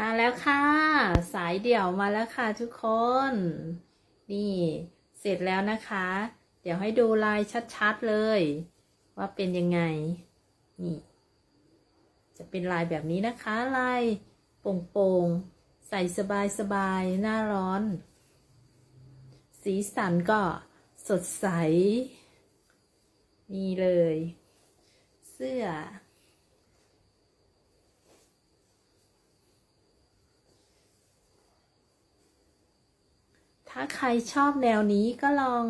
มาแล้วค่ะ สายเดี่ยวมาแล้วค่ะทุกคน นี่เสร็จแล้วนะคะ เดี๋ยวให้ดูลายชัดๆเลย ว่าเป็นยังไง นี่ จะเป็นลายแบบนี้นะคะ ลายโป่งๆ ใส่สบายๆ หน้าร้อน สีสันก็สดใส นี่เลย เสื้อ ถ้าใครชอบแนวนี้ก็ลอง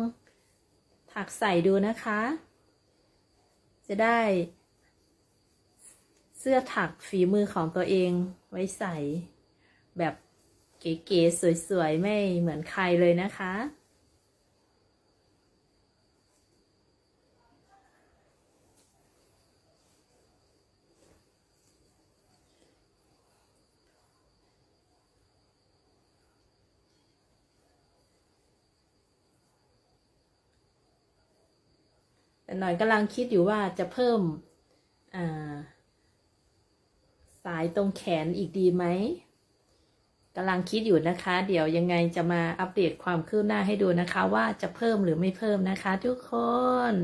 ถักใส่ดูนะคะ จะได้ เสื้อถักฝีมือของตัวเองไว้ใส่แบบเก๋ๆสวยๆ ไม่เหมือนใครเลยนะคะ หน่อยกำลังคิดอยู่ว่าจะเพิ่มาสายตรงแขนอีกดีไหมกำลังคิดอยู่นะคะ เดี๋ยวยังไงจะมาอัปเดตความคืบหน้าให้ดูนะคะ ว่าจะเพิ่มหรือไม่เพิ่มนะคะ ทุกคน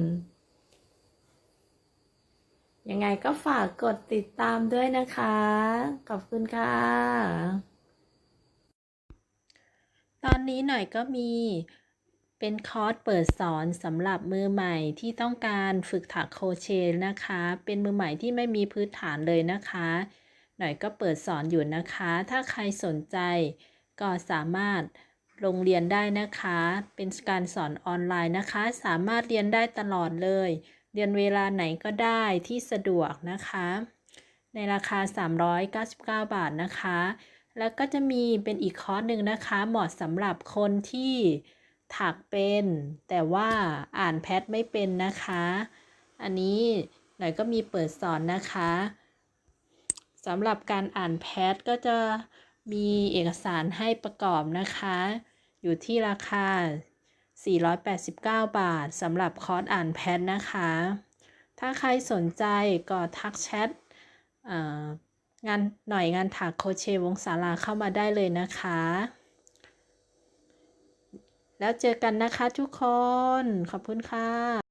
ยังไงก็ฝากกดติดตามด้วยนะคะ ขอบคุณค่ะ ตอนนี้หน่อยก็มี เป็นคอร์สเปิดสอนสำหรับมือใหม่ที่ต้องการฝึกถักโครเชต์นะคะ เป็นมือใหม่ที่ไม่มีพื้นฐานเลยนะคะ หน่อยก็เปิดสอนอยู่นะคะ ถ้าใครสนใจก็สามารถลงเรียนได้นะคะ เป็นการสอนออนไลน์นะคะ สามารถเรียนได้ตลอดเลย เรียนเวลาไหนก็ได้ที่สะดวกนะคะ ในราคา 399 บาทนะคะ แล้วก็จะมีเป็นอีกคอร์สหนึ่งนะคะ เหมาะสำหรับคนที่ ถักเป็น แต่ว่าอ่านแพทไม่เป็นนะคะ อันนี้หน่อยก็มีเปิดสอนนะคะสำหรับการอ่านแพทก็จะมีเอกสารให้ประกอบนะคะ อยู่ที่ราคา 489 บาทสำหรับคอร์สอ่านแพทนะคะ ถ้าใครสนใจก็ทักแชทงานหน่อยงานถักโคเชวงศาลาเข้ามาได้เลยนะคะ แล้วเจอกันนะคะทุกคน ขอบคุณค่ะ